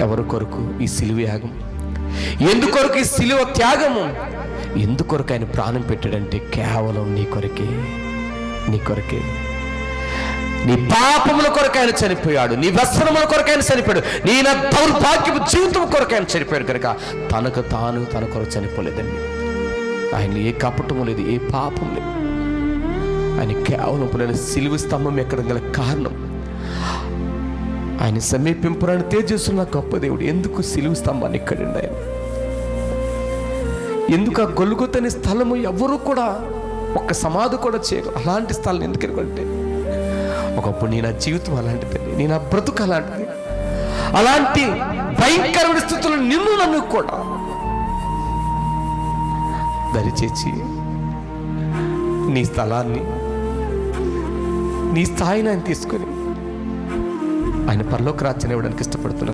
ఎవరి కొరకు ఈ సిలువ యాగం? ఎందుకొరకు ఈ సిలువ త్యాగము? ఎందుకొరకు ఆయన ప్రాణం పెట్టాడంటే కేవలం నీ కొరకే నీ కొరకే. నీ పాపముల కొరకు ఆయన చనిపోయాడు నీ వ్యసనముల కొరకు ఆయన చనిపోయాడు నీ నా దౌర్భాగ్యపు జీవితం కొరకు ఆయన చనిపోయాడు కనుక తనకు తాను తన కొరకు చనిపోలేదండి. ఆయన ఏ కపటము లేదు ఏ పాపం లేదు. ఆయన కేవలం పులిన సిలువ స్తంభం ఎక్కడం గల కారణం ఆయన సమీపింపురాని తేజస్సున్న గొప్ప దేవుడు. ఎందుకు సిలువు స్తంభాన్ని ఇక్కడండి ఆయన ఎందుకు ఆ గొలుగుతని స్థలము ఎవరు కూడా ఒక్క సమాధి కూడా చేయరు? అలాంటి స్థలం ఎందుకు అనుకుంటే ఒకప్పుడు నేను నా జీవితం అలాంటిదండి నేను నా బ్రతుకు అలాంటిది. అలాంటి భయంకరమైన స్థితులు నిన్ను నన్ను కూడా దరిచేసి నీ స్థలాన్ని నీ స్థాయిని ఆయన తీసుకొని ఆయన పరలోక రాజ్యాన్ని ఇవ్వడానికి ఇష్టపడుతున్నారు